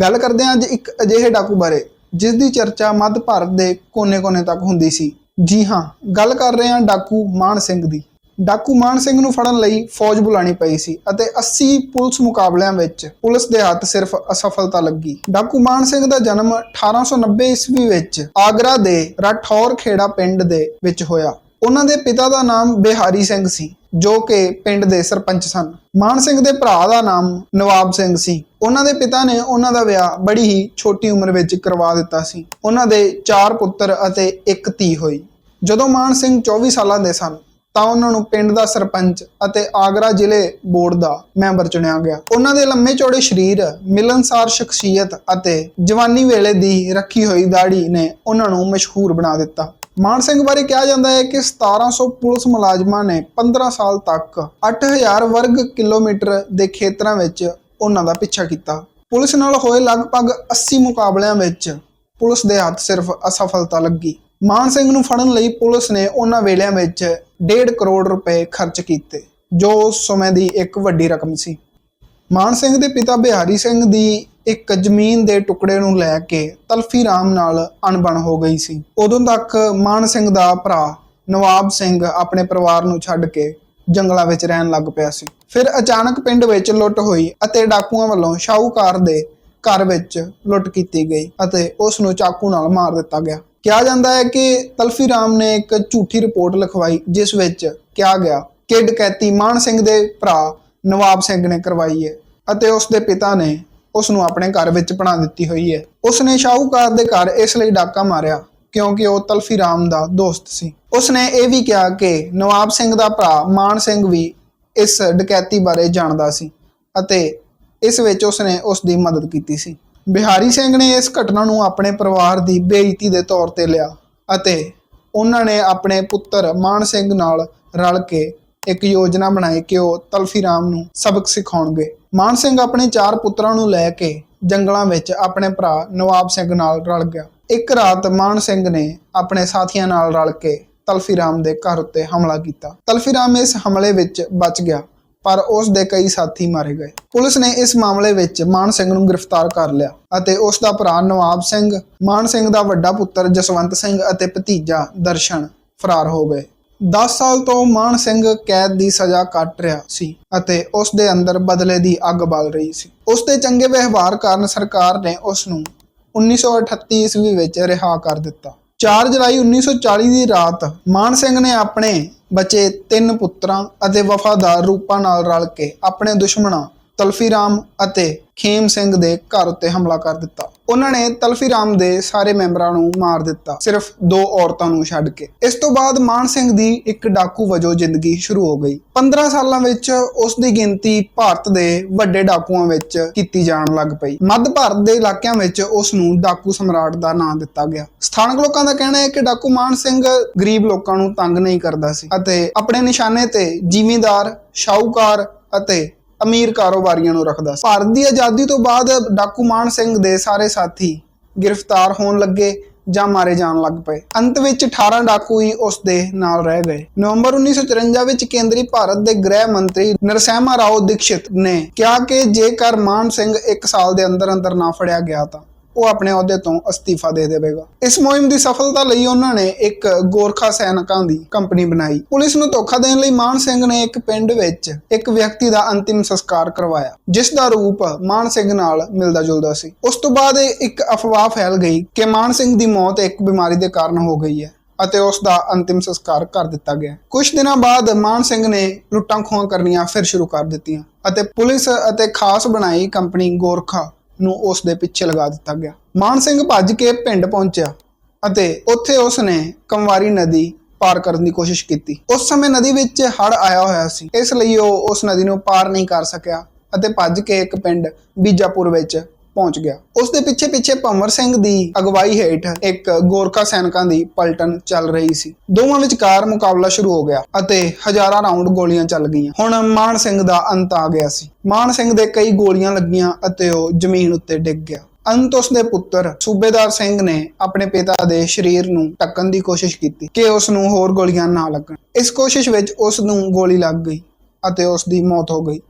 ਗੱਲ ਕਰਦੇ ਹਾਂ ਅੱਜ ਇੱਕ ਅਜਿਹੇ ਡਾਕੂ ਬਾਰੇ, ਜਿਸ ਦੀ ਚਰਚਾ ਮੱਧ ਭਾਰਤ ਦੇ ਕੋਨੇ-ਕੋਨੇ ਤੱਕ ਹੁੰਦੀ ਸੀ। ਜੀ ਹਾਂ, ਗੱਲ ਕਰ ਰਹੇ ਹਾਂ ਡਾਕੂ ਮਾਨ ਸਿੰਘ ਦੀ। ਡਾਕੂ ਮਾਨ ਸਿੰਘ ਨੂੰ ਫੜਨ ਲਈ ਫੌਜ ਬੁਲਾਣੀ ਪਈ ਸੀ ਅਤੇ 80 ਪੁਲਿਸ ਮੁਕਾਬਲਿਆਂ ਵਿੱਚ ਪੁਲਿਸ ਦੇ ਹੱਥ ਸਿਰਫ ਅਸਫਲਤਾ ਲੱਗੀ। ਡਾਕੂ ਮਾਨ ਸਿੰਘ ਦਾ ਜਨਮ 1890 ਈਸਵੀ ਵਿੱਚ ਆਗਰਾ ਦੇ ਰਾਠੌਰ ਖੇੜਾ ਪਿੰਡ ਦੇ ਵਿੱਚ ਹੋਇਆ। ਉਹਨਾਂ ਦੇ ਪਿਤਾ ਦਾ ਨਾਮ ਬਿਹਾਰੀ ਸਿੰਘ ਸੀ, ਜੋ ਕਿ ਪਿੰਡ ਦੇ ਸਰਪੰਚ ਸਨ। ਮਾਨ ਸਿੰਘ ਦੇ ਭਰਾ ਦਾ ਨਾਮ ਨਵਾਬ ਸਿੰਘ ਸੀ। ਉਹਨਾਂ ਦੇ ਪਿਤਾ ਨੇ ਉਹਨਾਂ ਦਾ ਵਿਆਹ ਬੜੀ ਹੀ ਛੋਟੀ ਉਮਰ ਵਿੱਚ ਕਰਵਾ ਦਿੱਤਾ ਸੀ। ਉਹਨਾਂ ਦੇ ਚਾਰ ਪੁੱਤਰ ਅਤੇ ਇੱਕ ਧੀ ਹੋਈ। ਜਦੋਂ ਮਾਨ ਸਿੰਘ 24 ਸਾਲਾਂ ਦੇ ਸਨ, ਤਾਂ ਉਹਨਾਂ ਨੂੰ ਪਿੰਡ ਦਾ ਸਰਪੰਚ ਅਤੇ ਆਗਰਾ ਜ਼ਿਲ੍ਹੇ ਬੋਰਡ ਦਾ ਮੈਂਬਰ ਚੁਣਿਆ ਗਿਆ। ਉਹਨਾਂ ਦੇ ਲੰਮੇ ਚੌੜੇ ਸਰੀਰ, ਮਿਲਨਸਾਰ ਸ਼ਖਸੀਅਤ ਅਤੇ ਜਵਾਨੀ ਵੇਲੇ ਦੀ ਰੱਖੀ ਹੋਈ ਦਾੜੀ ਨੇ ਉਹਨਾਂ ਨੂੰ ਮਸ਼ਹੂਰ ਬਣਾ ਦਿੱਤਾ। ਮਾਨ ਸਿੰਘ ਬਾਰੇ ਕਿਹਾ ਜਾਂਦਾ ਹੈ ਕਿ 1700 ਪੁਲਿਸ ਮੁਲਾਜ਼ਮਾਂ ਨੇ 15 ਸਾਲ ਤੱਕ 8000 ਵਰਗ ਕਿਲੋਮੀਟਰ ਦੇ ਖੇਤਰਾਂ ਵਿੱਚ ਉਹਨਾਂ ਦਾ ਪਿੱਛਾ ਕੀਤਾ। ਪੁਲਿਸ ਨਾਲ ਹੋਏ ਲਗਭਗ 80 ਮੁਕਾਬਲਿਆਂ ਵਿੱਚ ਪੁਲਿਸ ਦੇ ਹੱਥ ਸਿਰਫ ਅਸਫਲਤਾ ਲੱਗੀ। ਮਾਨ ਸਿੰਘ ਨੂੰ ਫੜਨ ਲਈ ਪੁਲਿਸ ਨੇ ਉਹਨਾਂ ਵੇਲਿਆਂ ਵਿੱਚ 1.5 ਕਰੋੜ ਰੁਪਏ ਖਰਚ ਕੀਤੇ, ਜੋ ਉਸ ਸਮੇਂ ਦੀ ਇੱਕ ਵੱਡੀ ਰਕਮ ਸੀ। ਮਾਨ ਸਿੰਘ ਦੇ ਪਿਤਾ ਬਿਹਾਰੀ ਸਿੰਘ ਦੀ ਇੱਕ ਜ਼ਮੀਨ ਦੇ ਟੁਕੜੇ ਨੂੰ ਲੈ ਕੇ ਤਲਫੀ ਰਾਮ ਨਾਲ ਅਣਬਣ ਹੋ ਗਈ ਸੀ। ਉਦੋਂ ਤੱਕ ਮਾਨ ਸਿੰਘ ਦਾ ਭਰਾ ਨਵਾਬ ਸਿੰਘ ਆਪਣੇ ਪਰਿਵਾਰ ਨੂੰ ਛੱਡ ਕੇ ਜੰਗਲਾਂ ਵਿੱਚ ਰਹਿਣ ਲੱਗ ਪਿਆ ਸੀ। ਫਿਰ ਅਚਾਨਕ ਪਿੰਡ ਵਿੱਚ ਲੁੱਟ ਹੋਈ ਅਤੇ ਡਾਕੂਆਂ ਵੱਲੋਂ ਸ਼ਾਹੂਕਾਰ ਦੇ ਘਰ ਵਿੱਚ ਲੁੱਟ ਕੀਤੀ ਗਈ ਅਤੇ ਉਸ ਨੂੰ ਚਾਕੂ ਨਾਲ ਮਾਰ ਦਿੱਤਾ ਗਿਆ। ਕਿਹਾ ਜਾਂਦਾ ਹੈ ਕਿ ਤਲਫੀ ਰਾਮ ਨੇ ਇੱਕ ਝੂਠੀ ਰਿਪੋਰਟ ਲਿਖਵਾਈ, ਜਿਸ ਵਿੱਚ ਕਿਹਾ ਗਿਆ ਕਿ ਡਕੈਤੀ ਮਾਨ ਸਿੰਘ ਦੇ ਭਰਾ ਨਵਾਬ ਸਿੰਘ ਨੇ ਕਰਵਾਈ ਹੈ ਅਤੇ ਉਸ ਦੇ ਪਿਤਾ ਨੇ ਉਸ ਨੂੰ ਆਪਣੇ ਘਰ ਵਿੱਚ ਬਣਾ ਦਿੱਤੀ ਹੋਈ ਹੈ। ਉਸ ਨੇ ਸ਼ਾਹੂਕਾਰ ਦੇ ਘਰ ਇਸ ਲਈ ਡਾਕਾ ਮਾਰਿਆ ਕਿਉਂਕਿ ਉਹ ਤਲਫੀ ਰਾਮ ਦਾ ਦੋਸਤ ਸੀ। ਉਸ ਨੇ ਇਹ ਵੀ ਕਿਹਾ ਕਿ ਨਵਾਬ ਸਿੰਘ ਦਾ ਭਰਾ ਮਾਨ ਸਿੰਘ ਵੀ ਇਸ ਡਕੈਤੀ ਬਾਰੇ ਜਾਣਦਾ ਸੀ ਅਤੇ ਇਸ ਵਿੱਚ ਉਸ ਨੇ ਉਸ ਦੀ ਮਦਦ ਕੀਤੀ ਸੀ। ਬਿਹਾਰੀ ਸਿੰਘ ਨੇ ਇਸ ਘਟਨਾ ਨੂੰ ਆਪਣੇ ਪਰਿਵਾਰ ਦੀ ਬੇਇੱਜ਼ਤੀ ਦੇ ਤੌਰ ਤੇ ਲਿਆ ਅਤੇ ਉਹਨਾਂ ਨੇ ਆਪਣੇ ਪੁੱਤਰ ਮਾਨ ਸਿੰਘ ਨਾਲ ਰਲ ਕੇ ਇੱਕ ਯੋਜਨਾ ਬਣਾਈ ਕਿ ਉਹ ਤਲਫੀ ਰਾਮ ਨੂੰ ਸਬਕ ਸਿਖਾਉਣਗੇ। ਮਾਨ ਸਿੰਘ ਆਪਣੇ ਚਾਰ ਪੁੱਤਰਾਂ ਨੂੰ ਲੈ ਕੇ ਜੰਗਲਾਂ ਵਿੱਚ ਆਪਣੇ ਭਰਾ ਨਵਾਬ ਸਿੰਘ ਨਾਲ ਰਲ ਗਿਆ। ਇੱਕ ਰਾਤ ਮਾਨ ਸਿੰਘ ਨੇ ਆਪਣੇ ਸਾਥੀਆਂ ਨਾਲ ਰਲ ਕੇ ਤਲਫੀ ਰਾਮ ਦੇ ਘਰ ਉੱਤੇ ਹਮਲਾ ਕੀਤਾ। ਤਲਫੀ ਰਾਮ ਇਸ ਹਮਲੇ ਵਿੱਚ ਬਚ ਗਿਆ, ਪਰ ਉਸ ਦੇ ਕਈ ਸਾਥੀ ਮਾਰੇ ਗਏ। ਪੁਲਿਸ ਨੇ ਇਸ ਮਾਮਲੇ ਵਿੱਚ ਮਾਨ ਸਿੰਘ ਨੂੰ ਗ੍ਰਿਫਤਾਰ ਕਰ ਲਿਆ ਅਤੇ ਉਸ ਦਾ ਭਰਾ ਨਵਾਬ ਸਿੰਘ, ਮਾਨ ਸਿੰਘ ਦਾ ਵੱਡਾ ਪੁੱਤਰ ਜਸਵੰਤ ਸਿੰਘ ਅਤੇ ਭਤੀਜਾ ਦਰਸ਼ਨ ਫਰਾਰ ਹੋ ਗਏ। 10 ਸਾਲ ਤੋਂ ਮਾਨ ਸਿੰਘ ਕੈਦ ਦੀ ਸਜ਼ਾ ਕੱਟ ਰਿਹਾ ਸੀ ਅਤੇ ਉਸ ਦੇ ਅੰਦਰ ਬਦਲੇ ਦੀ ਅੱਗ ਬਲ ਰਹੀ ਸੀ। ਉਸ ਦੇ ਚੰਗੇ ਵਿਵਹਾਰ ਕਾਰਨ ਸਰਕਾਰ ਨੇ ਉਸ ਨੂੰ 1938 ਈਸਵੀ ਵਿੱਚ ਰਿਹਾ ਕਰ ਦਿੱਤਾ। 4 ਜੁਲਾਈ 1940 ਦੀ ਰਾਤ ਮਾਨ ਸਿੰਘ ਨੇ ਆਪਣੇ ਬਚੇ ਤਿੰਨ ਪੁੱਤਰਾਂ ਅਤੇ ਵਫਾਦਾਰ ਰੂਪਾਂ ਨਾਲ ਰਲ ਕੇ ਆਪਣੇ ਦੁਸ਼ਮਣਾਂ ਤਲਫੀ ਰਾਮ ਅਤੇ ਖੇਮ ਸਿੰਘ ਦੇ ਘਰ ਉੱਤੇ ਹਮਲਾ ਕਰ ਦਿੱਤਾ। ਉਹਨਾਂ ਨੇ ਤਲਫੀ ਰਾਮ ਦੇ ਸਾਰੇ ਮੈਂਬਰਾਂ ਨੂੰ ਮਾਰ ਦਿੱਤਾ। ਸਿਰਫ ਦੋ ਔਰਤਾਂ ਨੂੰ ਛੱਡ ਕੇ। ਇਸ ਤੋਂ ਬਾਅਦ ਮਾਨ ਸਿੰਘ ਦੀ ਇੱਕ ਡਾਕੂ ਵਜੋਂ ਜ਼ਿੰਦਗੀ ਸ਼ੁਰੂ ਹੋ ਗਈ। 15 ਸਾਲਾਂ ਵਿੱਚ ਉਸ ਦੀ ਗਿਣਤੀ ਭਾਰਤ ਦੇ ਵੱਡੇ ਡਾਕੂਆਂ ਵਿੱਚ ਕੀਤੀ ਜਾਣ ਲੱਗ ਪਈ। ਮੱਧ ਭਾਰਤ ਦੇ ਇਲਾਕਿਆਂ ਵਿੱਚ ਉਸ ਨੂੰ ਡਾਕੂ ਸਮਰਾਟ ਦਾ ਨਾਮ ਦਿੱਤਾ ਗਿਆ। ਸਥਾਨਕ ਲੋਕਾਂ ਦਾ ਕਹਿਣਾ ਹੈ ਕਿ ਡਾਕੂ ਮਾਨ ਸਿੰਘ ਗਰੀਬ ਲੋਕਾਂ ਨੂੰ ਤੰਗ ਨਹੀਂ ਕਰਦਾ ਸੀ ਅਤੇ ਆਪਣੇ ਨਿਸ਼ਾਨੇ ਤੇ ਜ਼ਿਮੀਂਦਾਰ, ਸ਼ਾਹੂਕਾਰ ਅਤੇ ਅਮੀਰ ਕਾਰੋਬਾਰੀਆਂ ਨੂੰ ਰੱਖਦਾ ਸੀ। ਭਾਰਤ ਦੀ ਆਜ਼ਾਦੀ ਤੋਂ ਬਾਅਦ ਡਾਕੂ ਮਾਨ ਸਿੰਘ ਦੇ ਸਾਰੇ ਸਾਥੀ ਗ੍ਰਿਫਤਾਰ ਹੋਣ ਲੱਗੇ ਜਾਂ ਮਾਰੇ ਜਾਣ ਲੱਗ ਪਏ। ਅੰਤ ਵਿੱਚ 18 ਡਾਕੂ ਹੀ ਉਸ ਦੇ ਨਾਲ ਰਹਿ ਗਏ। ਨਵੰਬਰ 1954 ਵਿੱਚ ਕੇਂਦਰੀ ਭਾਰਤ ਦੇ ਗ੍ਰਹਿ ਮੰਤਰੀ ਨਰਸਿਮਹਾ ਰਾਓ ਦੀਕਸ਼ਿਤ ਨੇ ਕਿਹਾ ਕਿ ਜੇਕਰ ਮਾਨ ਸਿੰਘ 1 ਸਾਲ ਦੇ ਅੰਦਰ ਅੰਦਰ ਨਾ ਫੜਿਆ ਗਿਆ ਤਾਂ ਉਹ ਆਪਣੇ ਅਹੁਦੇ ਤੋਂ ਅਸਤੀਫਾ ਦੇ ਦੇਵੇਗਾ। ਇਸ ਮੁਹਿੰਮ ਦੀ ਸਫਲਤਾ ਲਈ ਉਹਨਾਂ ਨੇ ਇੱਕ ਗੋਰਖਾ ਸੈਨਿਕਾਂ ਦੀ ਕੰਪਨੀ ਬਣਾਈ। ਪੁਲਿਸ ਨੂੰ ਧੋਖਾ ਦੇਣ ਲਈ ਮਾਨ ਸਿੰਘ ਨੇ ਇੱਕ ਪਿੰਡ ਵਿੱਚ ਇੱਕ ਵਿਅਕਤੀ ਦਾ ਅੰਤਿਮ ਸੰਸਕਾਰ ਕਰਵਾਇਆ, ਜਿਸ ਦਾ ਰੂਪ ਮਾਨ ਸਿੰਘ ਨਾਲ ਮਿਲਦਾ ਜੁਲਦਾ ਸੀ। ਉਸ ਤੋਂ ਬਾਅਦ ਇਹ ਇੱਕ ਅਫਵਾਹ ਫੈਲ ਗਈ ਕਿ ਮਾਨ ਸਿੰਘ ਦੀ ਮੌਤ ਇੱਕ ਬਿਮਾਰੀ ਦੇ ਕਾਰਨ ਹੋ ਗਈ ਹੈ ਅਤੇ ਉਸ ਦਾ ਅੰਤਿਮ ਸੰਸਕਾਰ ਕਰ ਦਿੱਤਾ ਗਿਆ। ਕੁਝ ਦਿਨਾਂ ਬਾਅਦ ਮਾਨ ਸਿੰਘ ਨੇ ਲੁੱਟਾਂ ਖੋਹਾਂ ਕਰਨੀਆਂ ਫਿਰ ਸ਼ੁਰੂ ਕਰ ਦਿੱਤੀਆਂ ਅਤੇ ਪੁਲਿਸ ਅਤੇ ਖਾਸ ਬਣਾਈ ਕੰਪਨੀ ਗੋਰਖਾ ਨੂੰ ਉਸ ਦੇ ਪਿੱਛੇ ਲਗਾ ਦਿੱਤਾ ਗਿਆ। ਮਾਨ ਸਿੰਘ ਭੱਜ ਕੇ ਪਿੰਡ ਪਹੁੰਚਿਆ ਅਤੇ ਉੱਥੇ ਉਸ ਨੇ ਕੰਵਾਰੀ ਨਦੀ ਪਾਰ ਕਰਨ ਦੀ ਕੋਸ਼ਿਸ਼ ਕੀਤੀ। ਉਸ ਸਮੇਂ ਨਦੀ ਵਿੱਚ ਹੜ੍ਹ ਆਇਆ ਹੋਇਆ ਸੀ। ਇਸ ਲਈ ਉਹ ਉਸ ਨਦੀ ਨੂੰ ਪਾਰ ਨਹੀਂ ਕਰ ਸਕਿਆ ਅਤੇ ਭੱਜ ਕੇ ਇੱਕ ਪਿੰਡ ਬੀਜਾਪੁਰ ਵਿੱਚ ਪਹੁੰਚ ਗਿਆ। ਉਸ ਦੇ ਪਿੱਛੇ ਪਿੱਛੇ ਭੰਵਰ ਸਿੰਘ ਦੀ ਅਗਵਾਈ ਹੇਠ ਇੱਕ ਗੋਰਖਾ ਸੈਨਿਕਾਂ ਦੀ ਪਲਟਨ ਚੱਲ ਰਹੀ ਸੀ। ਦੋਵਾਂ ਵਿਚਕਾਰ ਮੁਕਾਬਲਾ ਸ਼ੁਰੂ ਹੋ ਗਿਆ ਅਤੇ ਹਜ਼ਾਰਾਂ ਰਾਉਂਡ ਗੋਲੀਆਂ ਚੱਲ ਗਈਆਂ। ਹੁਣ ਮਾਨ ਸਿੰਘ ਦਾ ਅੰਤ ਆ ਗਿਆ ਸੀ। ਮਾਨ ਸਿੰਘ ਦੇ ਕਈ ਗੋਲੀਆਂ ਲੱਗੀਆਂ ਅਤੇ ਉਹ ਜ਼ਮੀਨ ਉੱਤੇ ਡਿੱਗ ਗਿਆ। ਅੰਤ ਉਸ ਦੇ ਪੁੱਤਰ ਸੂਬੇਦਾਰ ਸਿੰਘ ਨੇ ਆਪਣੇ ਪਿਤਾ ਦੇ ਸਰੀਰ ਨੂੰ ਟੱਕਣ ਦੀ ਕੋਸ਼ਿਸ਼ ਕੀਤੀ ਕਿ ਉਸ ਨੂੰ ਹੋਰ ਗੋਲੀਆਂ ਨਾ ਲੱਗਣ। ਇਸ ਕੋਸ਼ਿਸ਼ ਵਿੱਚ ਉਸ ਨੂੰ ਗੋਲੀ ਲੱਗ ਗਈ ਅਤੇ ਉਸ ਦੀ ਮੌਤ ਹੋ ਗਈ।